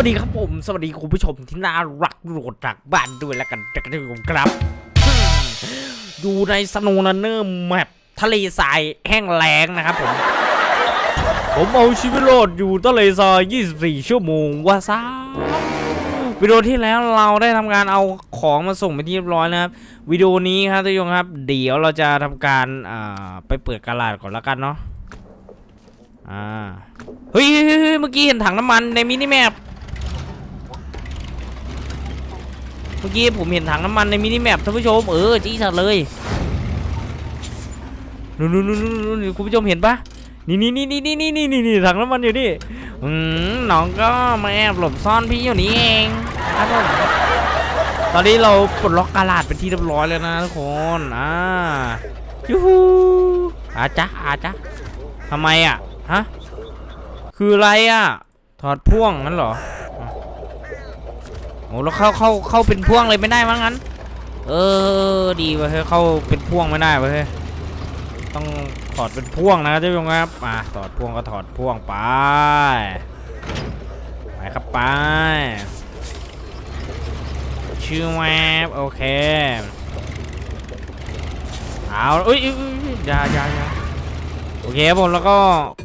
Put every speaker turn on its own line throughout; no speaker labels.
วัสดีครับผม สวัสดีคุณผู้ชมที่น่ารักโหลดจากบ้านด้วยแล้วกันจากที่ผมครับอยู่ในสโนว์นันเนอร์แมปทะเลทรายแห้งแล้งนะครับผม ผมเอาชีวิตรอดอยู่ทะเลทราย 24 ชั่วโมงว่าซะวิดีโอที่แล้วเราได้ทำการเอาของมาส่งไปที่เรียบร้อยนะครับวิดีโอนี้ครับทุกคนครับ เดี๋ยวเราจะทำการอ่าไปเปิดกระดาษก่อนแล้วกันเนาะอ่าเฮ้ยเมื่อกี้เห็นถังน้ำมันในมินิแมป เมื่อกี้ผมเห็นถังน้ำมันในมินิแมปท่านผู้ชมเออจี้สัตว์เลยนู่นนู่นนู่นนู่นคุณผู้ชมเห็นปะนี่นี่นี่นี่นี่นี่นี่นี่ถังน้ำมันอยู่นี่อืมน้องก็มาแอบหลบซ่อนพี่อยู่นี่เองครับผมตอนนี้เราปลดล็อกกาลาดเป็นที่เรียบร้อยแล้วนะทุกคนอ่ายูฮูอาจ้ะอาจ้ะทำไมอะฮะคืออะไรอะถอดพ่วงงั้นเหรอ โอ้แล้วเข้าเข้าเข้าเป็นพ่วงเลยไม่ได้มั้งงั้น เออดีเว้ยเฮ้ยเข้าเป็นพ่วงไม่ได้เว้ยเฮ้ยต้องถอดเป็นพ่วงนะครับท่านผู้ชมครับอะถอดพ่วงก็ถอดพ่วงไปไปครับไปชื่อแวบโอเคเอาอ้ยเอ้ยยายายาโอเคผมแล้วก็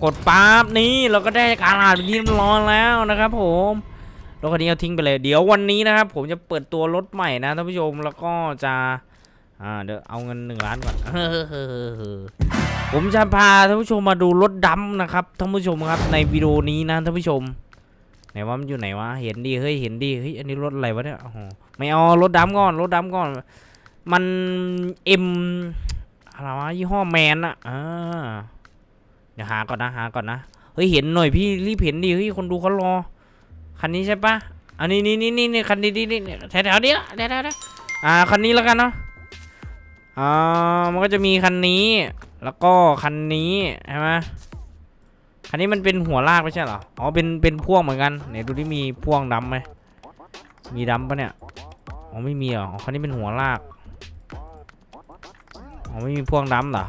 กดปั๊บนี่เราก็ได้การอ่านเป็นที่เรียบร้อยแล้วนะครับผม รถคันนี้เอาทิ้งไปเลย เดี๋ยววันนี้นะครับ ผมจะเปิดตัวรถใหม่นะท่านผู้ชม แล้วก็จะ อ่า เดี๋ยวเอาเงินหนึ่งล้านก่อนผมจะพาท่านผู้ชมมาดูรถดำนะครับท่านผู้ชมครับ ในวิดีโอนี้นะท่านผู้ชม ไหนว่ามันอยู่ไหนวะ เห็นดี เฮ้ย เห็นดี เฮ้ย อันนี้รถอะไรวะเนี่ยโอ้โหไม่เอารถดำก่อน รถดำก่อน มันเอ็มอะไรวะยี่ห้อแมนอะอ่าเดี๋ยวหาก่อนนะ หาก่อนนะ เฮ้ย เห็นหน่อยพี่รีบเห็นดิ เฮ้ย คนดูเขารอ คันนี้ใช่ปะอันนี้นี่นี่นี่นี่คันนี้นี่นี่แถวแถวนี้ละแถวแถวๆนี้อ่าคันนี้แล้วกันเนาะอ่ามันก็จะมีคันนี้ แล้วก็คันนี้ใช่ไหมคันนี้มันเป็นหัวลากไม่ใช่เหรออ๋อเป็นเป็นพ่วงเหมือนกันไหนดูที่มีพ่วงดำไหมมีดำปะเนี่ยอ๋อไม่มีเหรออ๋อคันนี้เป็นหัวลากอ๋อไม่มีพ่วงดำเหรอ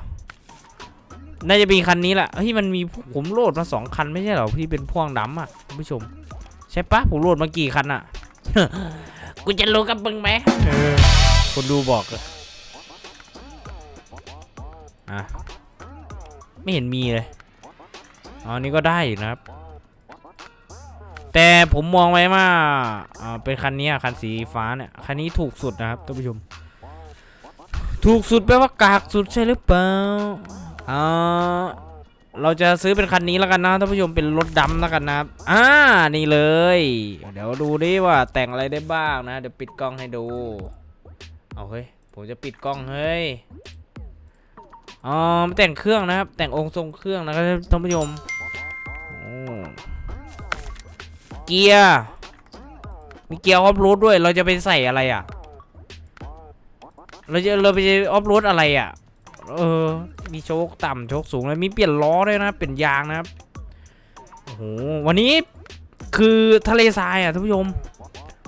น่าจะมีคันนี้แหละเฮ้ยมันมีผมโหลดมาสองคันไม่ใช่เหรอที่เป็นพ่วงดำอะคุณผู้ชม ใช่ปะผมโหลดมากี่คันอะกูจะรู้กับมึงไหมเออคนดูบอกอะอะไม่เห็นมีเลยอ๋อนี่ก็ได้อยู่นะครับ แต่ผมมองไว้ว่าอ่าเป็นคันนี้อะคันสีฟ้าเนี่ยคันนี้ถูกสุดนะครับท่านผู้ชม ถูกสุดแปลว่ากากสุดใช่หรือเปล่าอ่า เราจะซื้อเป็นคันนี้แล้วกันนะท่านผู้ชมเป็นรถดำแล้วกันนะครับอ่านี่เลย เดี๋ยวดูดิว่าแต่งอะไรได้บ้างนะเดี๋ยวปิดกล้องให้ดูเอาเฮ้ยผมจะปิดกล้องเฮ้ยอ๋อแต่งเครื่องนะครับ แต่งองค์ทรงเครื่องนะครับท่านผู้ชมเกียร์มีเกียร์ออฟโรดด้วย เราจะไปใส่อะไรอะ เราจะเราไปออฟโรดอะไรอะ เออ มีโชคต่ำโชคสูงแล้วมีเปลี่ยนล้อด้วยนะ เปลี่ยนยางนะครับโอ้โหวันนี้คือทะเลทรายอะท่านผู้ชม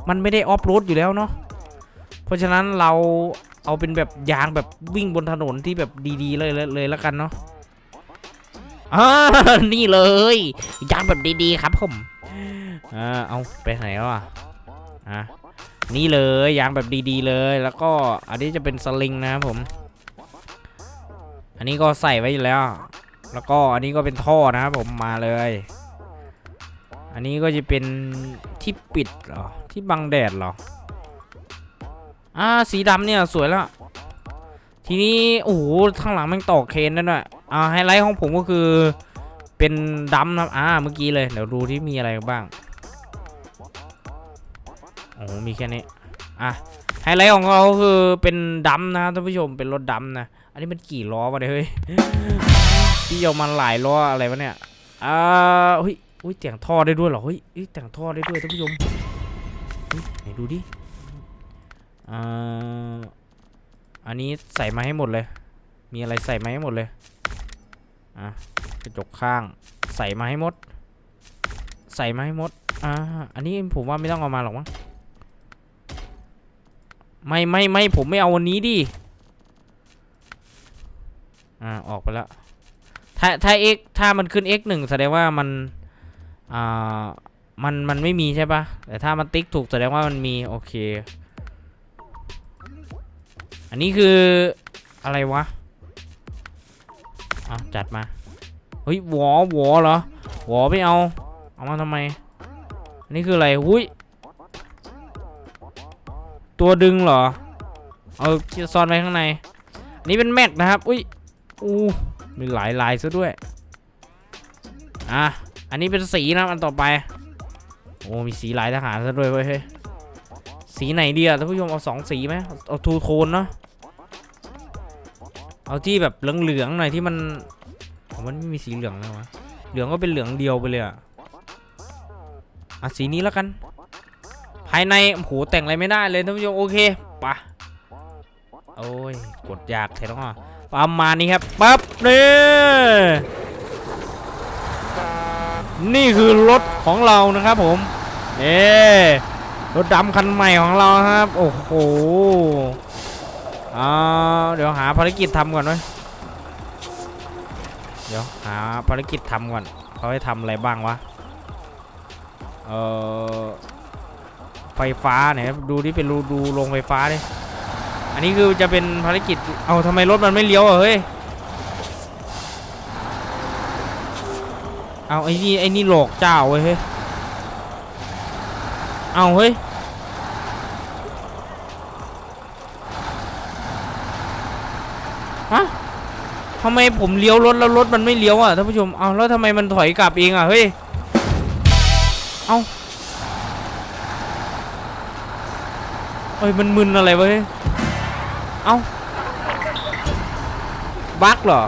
มันไม่ได้ออฟโรดอยู่แล้วเนาะเพราะฉะนั้นเราเอาเป็นแบบยางแบบวิ่งบนถนนที่แบบดีๆ เลยเลยเลยแล้วกันเนาะอ่านี่เลยยางแบบดีๆครับผมอ่าเอาไปไหนแล้วอะอะนี่เลยยางแบบดีๆเลย แล้วก็อันนี้จะเป็นสลิงนะครับผม อันนี้ก็ใส่ไว้อยู่แล้ว แล้วก็อันนี้ก็เป็นท่อนะครับผมมาเลย อันนี้ก็จะเป็นที่ปิดหรอ ที่บังแดดหรอ อ่า สีดำเนี่ยสวยแล้ว ทีนี้โอ้โหข้างหลังมันต่อเคนนั่นด้วยอ่าไฮไลท์ของผมก็คือเป็นดำนะอ่า เมื่อกี้เลย เดี๋ยวดูที่มีอะไรบ้าง โอ้มีแค่นี้ อะ ไฮไลท์ของเขาคือเป็นดำนะท่านผู้ชม เป็นรถดำนะ อันนี้มันกี่ล้อวะเนี่ยเฮ้ยพี่เอามันหลายล้ออะไรวะเนี่ยอ่าเฮ้ยอุ้ยแต่งท่อได้ด้วยเหรอเฮ้ยเฮ้ยแต่งท่อได้ด้วยท่านผู้ชมไหนดูดิอ่าอันนี้ใส่มาให้หมดเลย มีอะไรใส่มาให้หมดเลยอะกระจกข้าง ใส่มาให้หมด ใส่มาให้หมดอ่าอันนี้ผมว่าไม่ต้องเอามาหรอกมั้งไม่ไม่ไม่ผมไม่เอาวันนี้ดิ อ่าออกไปแล้วถ้าถ้า x ถ้ามันขึ้น x หนึ่งแสดงว่ามันอ่ามันมันไม่มีใช่ปะแต่ถ้ามันติ๊กถูกแสดงว่ามันมีโอเค อันนี้คืออะไรวะเอาจัดมาเฮ้ยหวอหวอเหรอหวอไม่เอาเอามาทำไมอันนี้คืออะไรหุ้ยตัวดึงเหรอเอาซ่อนไว้ข้างในอันนี้เป็นแม็กนะครับอุ้ย อู้มีหลายลายซะด้วย อะ อันนี้เป็นสีนะอันต่อไป โอ้ มีสีหลายทหารซะด้วยเว้ยสีไหนดีอะท่านผู้ชมเอาสองสีไหมเอาทูโทนเนาะ เอาที่แบบเหลืองๆหน่อยที่มันมันไม่มีสีเหลืองแล้ววะ เหลืองก็เป็นเหลืองเดียวไปเลยอะอะสีนี้แล้วกัน ภายในโอ้โหแต่งอะไรไม่ได้เลยท่านผู้ชมโอเคปะโอ้ยกดยากใช่ต้องอะประมาณนี้ครับปั๊บนี่นี่คือรถของเรานะครับผมนี่รถดำคันใหม่ของเราครับ โอ้โหอ่าเดี๋ยวหาภารกิจทำก่อนไว้ยเดี๋ยวหาภารกิจทำก่อนเขาให้ทำอะไรบ้างวะเออไฟฟ้าเนี่ยดูที่เป็นรูดูโรงไฟฟ้าดิ อันนี้คือจะเป็นภารกิจ เอาทำไมรถมันไม่เลี้ยวอะเฮ้ย เอาไอ้นี่ไอ้นี่หลอกเจ้าเว้ยเฮ้ย เอาเฮ้ย ฮะทำไมผมเลี้ยวรถแล้วรถมันไม่เลี้ยวอะท่านผู้ชม เอาแล้วทำไมมันถอยกลับเองอะเฮ้ย เอาเอ้ยมันมึนอะไรวะเฮ้ย เอ้าบั๊กเหรอ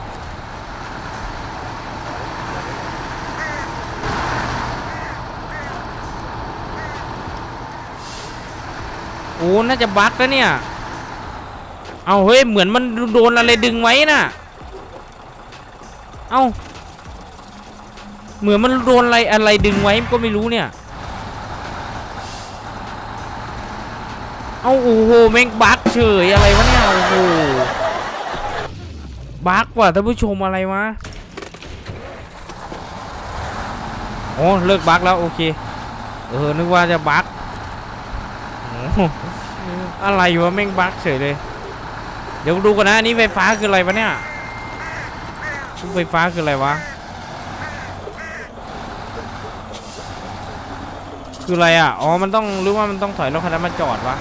โอ้ น่าจะบั๊กแล้วเนี่ย เอาเฮ้ย เหมือนมันโดนอะไรดึงไว้น่ะ เอ้า เหมือนมันโดนอะไรอะไรดึงไว้ก็ไม่รู้เนี่ย เอาโอ้โหแม่งบั๊กเฉยอะไรวะเนี่ยโอ้โหบั๊กว่ะท่านผู้ชมอะไรวะโอ้เลิกบั๊กแล้วโอเคเออนึกว่าจะบั๊กอะไรวะแม่งบั๊กเฉยเลย เดี๋ยวดูกันนะอันนี้ไฟฟ้าคืออะไรวะเนี่ยไฟฟ้าคืออะไรวะคืออะไรอะ อ๋อ มันต้อง หรือว่ามันต้องถอยรถคันนั้นมาจอดวะ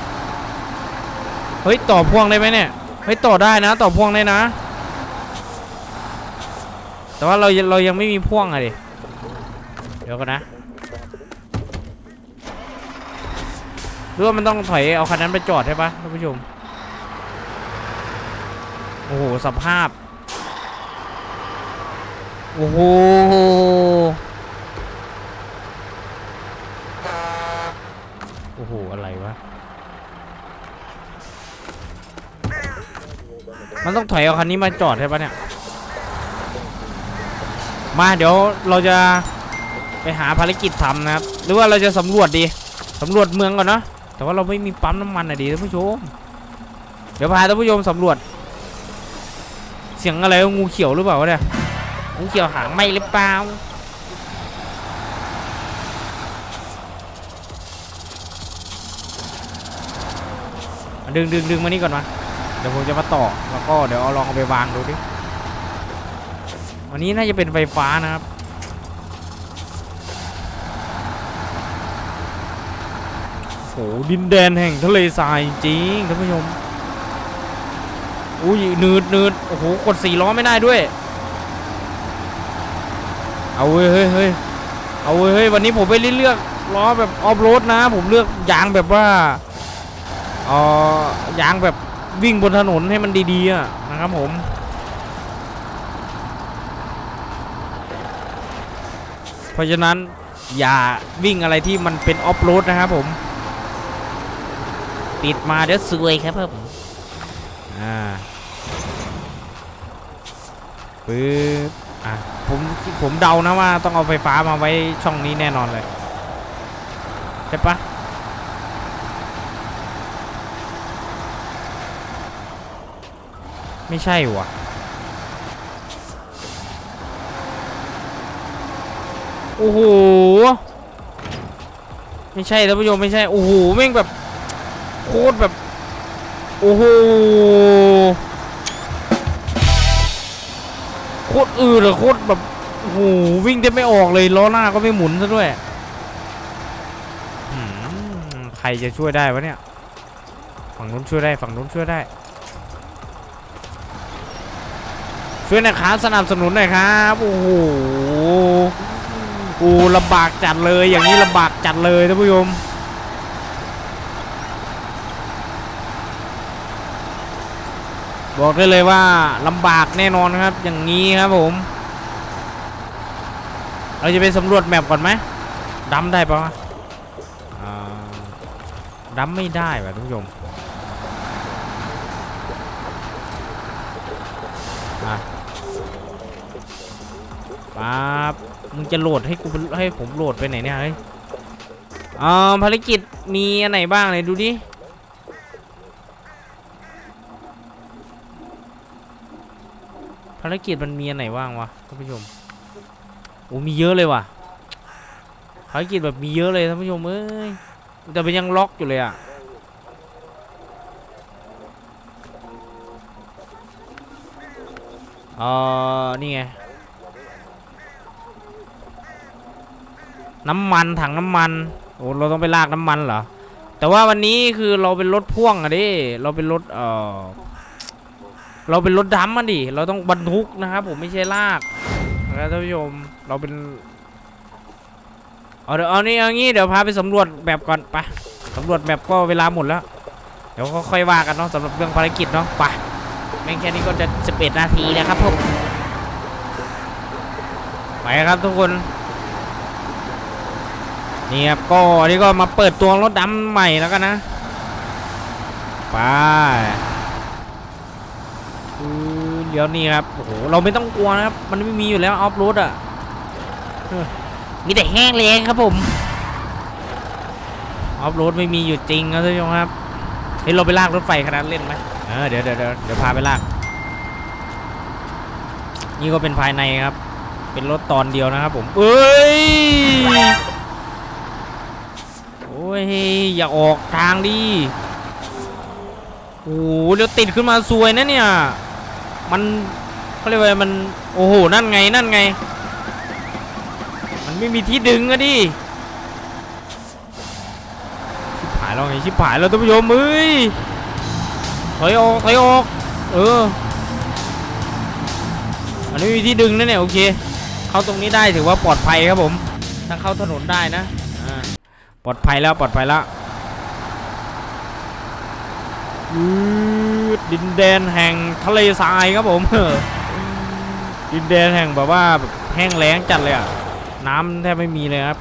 เฮ้ยต่อพ่วงได้ไหมเนี่ยเฮ้ยต่อได้นะ ต่อพ่วงได้นะ แต่ว่าเราเรายังไม่มีพ่วงอะดิเดี๋ยวกันนะหรือว่ามันต้องถอยเอาคันนั้นไปจอดใช่ปะท่านผู้ชมโอ้โหสภาพโอ้โหโอ้โหอะไรวะ มันต้องถอยเอาคันนี้มาจอดใช่ปะเนี่ย มาเดี๋ยวเราจะไปหาภารกิจทำนะครับ หรือว่าเราจะสำรวจดีสำรวจเมืองก่อนเนาะ แต่ว่าเราไม่มีปั๊มน้ำมันอะดีท่านผู้ชม เดี๋ยวพาท่านผู้ชมสำรวจ เสียงอะไรงูเขียวหรือเปล่าเนี่ย งูเขียวหางไหมหรือเปล่าดึงดึงดึงมานี่ก่อนมา เดี๋ยวผมจะมาต่อแล้วก็เดี๋ยวเอาลองเอาไปวางดูดิวันนี้น่าจะเป็นไฟฟ้านะครับโหดินแดนแห่งทะเลทรายจริงท่านผู้ชมอุ้ยนืดนืดโอ้โหกดสี่ล้อไม่ได้ด้วยเอาเว้ยเฮ้ยเฮ้ยเอาเว้ยเฮ้ยวันนี้ผมไปเลือกล้อแบบออฟโรดนะ ผมเลือกยางแบบว่าเออยางแบบ วิ่งบนถนนให้มันดีๆนะครับผมเพราะฉะนั้นอย่าวิ่งอะไรที่มันเป็นออฟโรดนะครับผมปิดมาเดี๋ยวซวยครับผมอ่าปึ๊บอะผมผมเดานะว่าต้องเอาไฟฟ้ามาไว้ช่องนี้แน่นอนเลย ใช่ปะ ไม่ใช่วะโอ้โห ไม่ใช่ท่านผู้ชมไม่ใช่ โอ้โห แม่งแบบโคตรแบบ โอ้โห โคตรอืดอะโคตรแบบ โอ้โห วิ่งได้ไม่ออกเลย ล้อหน้าก็ไม่หมุนซะด้วย ใครจะช่วยได้วะเนี่ย ฝั่งนู้นช่วยได้ ฝั่งนู้นช่วยได้ ช่วยนะครับสนับสนุนหน่อยครับโอ้โหโอ้ลำบากจัดเลยอย่างนี้ลำบากจัดเลยท่านผู้ชมบอกได้เลยว่าลำบากแน่นอนครับ อย่างนี้ครับผม เราจะไปสำรวจแมปก่อนไหมดำได้ปะดำไม่ได้ว่ะท่านผู้ชมอะ ป๊าบมึงจะโหลดให้กูให้ผมโหลดไปไหนเนี่ยเฮ้ยอ่าภารกิจมีอันไหนบ้างเลยดูดิภารกิจมันมีอันไหนบ้างวะท่านผู้ชมโอ้มีเยอะเลยว่ะภารกิจแบบมีเยอะเลยท่านผู้ชมเอ้ยแต่มันยังล็อกอยู่เลยอะเออนี่ไง น้ำมันถังน้ำมันโอ้เราต้องไปลากน้ำมันเหรอแต่ว่าวันนี้คือเราเป็นรถพ่วงอะดิเราเป็นรถเออเราเป็นรถดำมันดิเราต้องบรรทุกนะครับผมไม่ใช่ลากนะท่านผู้ชมเราเป็นเอาเดี๋ยวเอานี่เอางี้เดี๋ยวพาไปสำรวจแบบก่อนไปสำรวจแบบก็เวลาหมดแล้ว เดี๋ยวก็ค่อยว่ากันเนาะสำหรับเรื่องภารกิจเนาะไปแม่งแค่นี้ก็จะ 11 นาทีแล้วครับผมไปครับทุกคน นี่ครับก็อันนี้ก็มาเปิดตัวรถดำใหม่แล้วกันนะไปคือเดี๋ยวนี้ครับโอ้โหเราไม่ต้องกลัวนะครับ มันไม่มีอยู่แล้วออฟโรดอะเออมีแต่แห้งแรงครับผมออฟโรดไม่มีอยู่จริงครับท่านผู้ชมครับเฮ้ยเราไปลากรถไฟขนาดเล่นไหมเออเดี๋ยวเดี๋ยวเดี๋ยวเดี๋ยวพาไปลากนี่ก็เป็นภายในครับ เป็นรถตอนเดียวนะครับผม เอ้ย อ้ยอย่าออกทางดิโอ้โหเดี๋ยวติดขึ้นมาซวยนะเนี่ย มันเขาเรียกว่ามัน โอ้โห นั่นไง นั่นไง มันไม่มีที่ดึงอะดิ ชิบหายแล้วไง ชิบหายแล้วท่านผู้ชมเอ้ย ถอยออก ถอยออก เออ มันไม่มีที่ดึงนะเนี่ย โอเค เข้าตรงนี้ได้ถือว่าปลอดภัยครับผม ถ้าเข้าถนนได้นะ ปลอดภัยแล้วปลอดภัยแล้วดินแดนแห่งทะเลทรายครับผมดินแดนแห่งแบบว่าแบบแห้งแล้งจัดเลยอะน้ำแทบไม่มีเลยครับ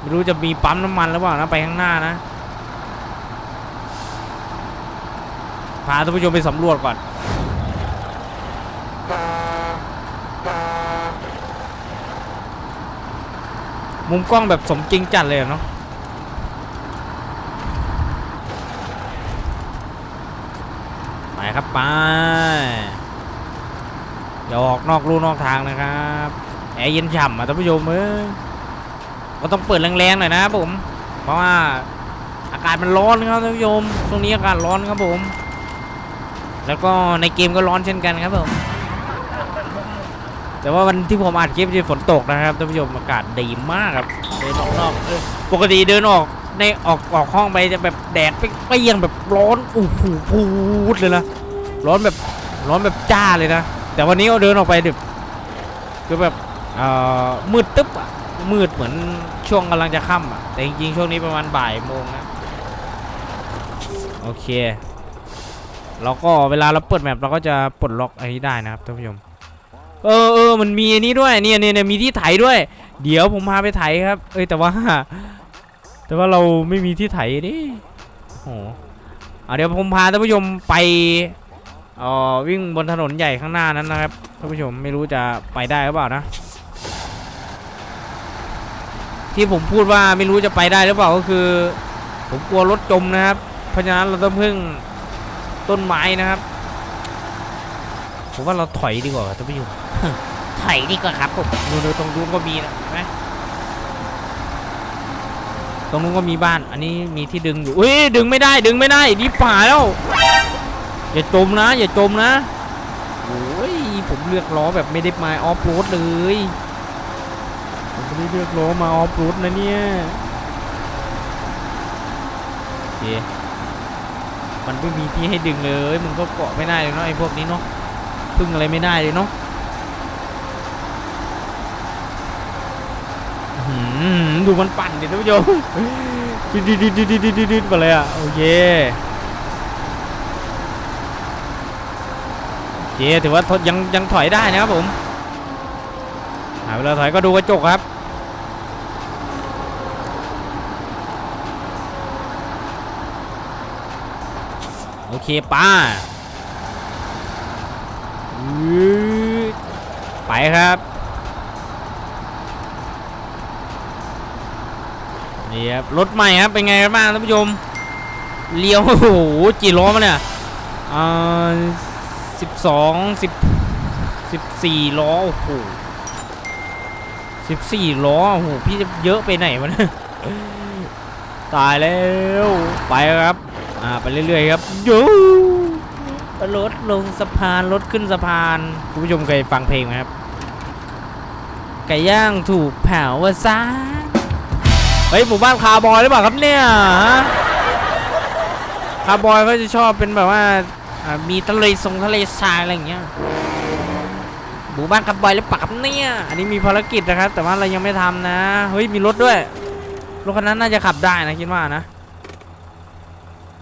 ไม่รู้จะมีปั๊มน้ำมันหรือเปล่านะไปข้างหน้านะพาท่านผู้ชมไปสำรวจก่อนมุมกล้องแบบสมจริงจัดเลยเนาะ ไปครับไปอย่าออกนอกลู่นอกทางนะครับแอร์เย็นฉ่ำอะท่านผู้ชมเอ้ยก็ต้องเปิดแรงๆหน่อยนะครับผม เพราะว่าอากาศมันร้อนครับท่านผู้ชมช่วงนี้อากาศร้อนครับผม แล้วก็ในเกมก็ร้อนเช่นกันครับผมแต่ว่าวันที่ผมอัดคลิปที่ฝนตกนะครับท่านผู้ชมอากาศดีมากครับเดินออกนอกปกติเดินออกในออกออกห้องไปจะแบบแดดเปรี้ยงแบบร้อนอู้หูพูดเลยนะ ร้อนแบบร้อนแบบจ้าเลยนะ แต่วันนี้เราเดินออกไปดึกคือแบบอ่อมืดตึ๊บอะมืดเหมือนช่วงกำลังจะค่ำอะแต่จริงๆช่วงนี้ประมาณบ่ายโมงนะโอเคเราก็เวลาเราเปิดแมปเราก็จะปลดล็อกไอันนี้ได้นะครับท่านผู้ชมเออเออมันมีอันนี้ด้วยเนี่ยเนี่ยมีที่ไถด้วย เดี๋ยวผมพาไปไถครับ เอ้ยแต่ว่า แต่ว่าเราไม่มีที่ไถดิโอ้โหอะเดี๋ยวผมพาท่านผู้ชมไป อ่อวิ่งบนถนนใหญ่ข้างหน้านั้นนะครับท่านผู้ชมไม่รู้จะไปได้หรือเปล่านะ ที่ผมพูดว่าไม่รู้จะไปได้หรือเปล่าก็คือ ผมกลัวรถจมนะครับ เพราะฉะนั้นเราต้องพึ่งต้นไม้นะครับผมว่าเราถอยดีกว่าท่านผู้ชมถอยดีกว่าครับผมดูดูตรงนู้นก็มีนะเห็นไหมตรงนู้นก็มีบ้าน อันนี้มีที่ดึงอยู่อุ้ยดึงไม่ได้ดึงไม่ได้ดิป่าแล้ว อย่าจมนะ อย่าจมนะโอ้ยผมเลือกล้อแบบไม่ได้มาออฟโรดเลย ผมไม่ได้เลือกล้อมาออฟโรดนะเนี่ยโอเคมันไม่มีที่ให้ดึงเลยมันก็เกาะไม่ได้เลยเนาะไอ้พวกนี้เนาะพึ่งอะไรไม่ได้เลยเนาะดูมันปั่นดิท่านผู้ชมดิดดิดดิดดิดดิดดิดดิดมาเลยอะโอเคโอ เคถือว่าทดยังยังถอยได้นะครับผมหาเวลาถอยก็ดูกระจกครับโอเคป้าไปครับ นี่ครับ รถใหม่ครับ เป็นไงกันบ้างท่านผู้ชม เลี้ยว โอ้โหกี่ล้อมาเนี่ยอ่า สิบสองสิบสิบสี่ล้อโอ้โหสิบสี่ล้อโอ้โหพี่จะเยอะไปไหนวะเนี่ยตายแล้วไปครับอ่าไปเรื่อยๆครับยูรถลงสะพานรถขึ้นสะพานคุณผู้ชมเคยฟังเพลงไหมครับไก่ย่างถูกเผาวะซ่าเฮ้ยหมู่บ้านคาร์บอยหรือเปล่าครับเนี่ยฮะคาร์บอยเขาจะชอบเป็นแบบว่า มีทะเลทรงทะเลทรายอะไรอย่างเงี้ยหมู่บ้านคาร์บอยหรือเปล่าครับเนี่ย อันนี้มีภารกิจนะครับ แต่ว่าเรายังไม่ทำนะ เฮ้ย มีรถด้วย รถคันนั้นน่าจะขับได้นะคิดว่านะ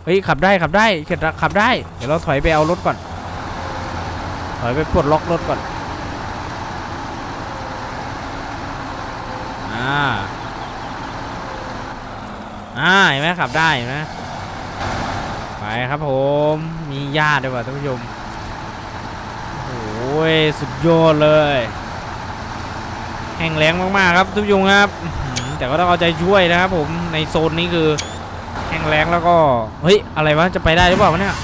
เฮ้ย ขับได้ขับได้เข็ดขับได้ เดี๋ยวเราถอยไปเอารถก่อน ถอยไปปลดล็อกรถก่อน อ่า อ่า เห็นไหมขับได้เห็นไหม ครับผม มีญาติด้วยว่ะท่านผู้ชมโอ้ยสุดยอดเลย แห้งแล้งมากๆครับท่านผู้ชมครับแต่ก็ต้องเอาใจช่วยนะครับผมในโซนนี้คือแห้งแล้งแล้วก็เฮ้ยอะไรวะจะไปได้หรือเปล่าวะเนี่ย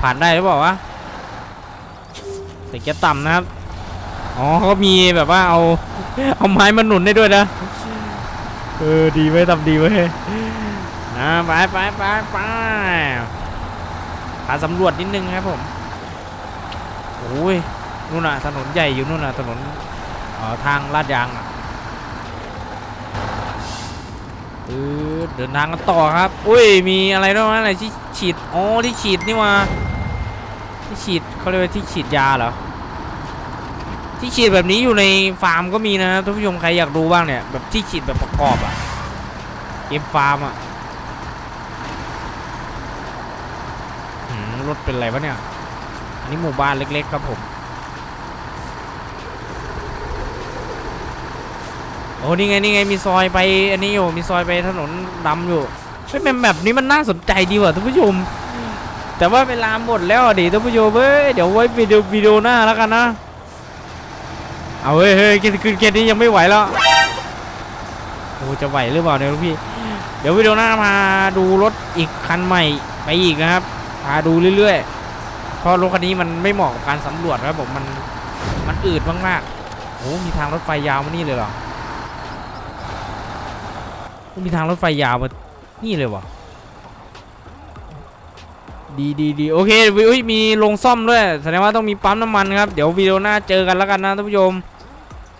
ผ่านได้หรือเปล่าวะแต่แกต่ำนะครับ อ๋อเขามีแบบว่าเอา เอาไม้มาหนุนได้ด้วยนะ เออดีไว้ทำดีไว้นะไปไปไปไปพาสำรวจนิดนึงครับผมโอ้ยนู่นน่ะถนนใหญ่อยู่นู่นน่ะถนนออทางลาดยางอะเออเดินทางกันต่อครับ อุ้ย มีอะไรด้วยวะอะไรที่ฉีด อ๋อ ที่ฉีดนี่มา ที่ฉีดเขาเรียกว่าที่ฉีดยาเหรอ ที่ฉีดแบบนี้อยู่ในฟาร์มก็มีนะท่านผู้ชมใครอยากดูบ้างเนี่ยแบบที่ฉีดแบบประกอบอะเกมฟาร์มอะรถเป็นไรวะเนี่ย อันนี้หมู่บ้านเล็กๆครับผม โอ้นี่ไงนี่ไงมีซอยไปอันนี้อยู่มีซอยไปถนนดำอยู่เฮ้ยแบบนี้มันน่าสนใจดีว่ะท่านผู้ชมแต่ว่าเวลาหมดแล้วดิท่านผู้ชมเอ้ยเดี๋ยวไว้วิดีโอวิดีโอหน้าแล้วกันนะ เอาเฮ้ยเฮ้ยเกมคือเกมนี้ยังไม่ไหวแล้วโอ้จะไหวหรือเปล่าเนี่ยพี่ เดี๋ยววิดีโอหน้ามาดูรถอีกคันใหม่ไปอีกนะครับ พาดูเรื่อยๆ เพราะรถคันนี้มันไม่เหมาะกับการสำรวจครับผมมันมันอืดมากๆโอ้มีทางรถไฟยาวมานี่เลยเหรอ มีทางรถไฟยาวมานี่เลยวะดีดีดีโอเควิอุ้ยมีโรงซ่อมด้วย แสดงว่าต้องมีปั๊มน้ำมันครับ เดี๋ยววิดีโอหน้าเจอกันแล้วกันนะท่านผู้ชม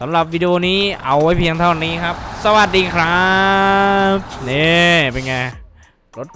สำหรับวิดีโอนี้เอาไว้เพียงเท่านี้ครับ สวัสดีครับ นี่เป็นไงรถ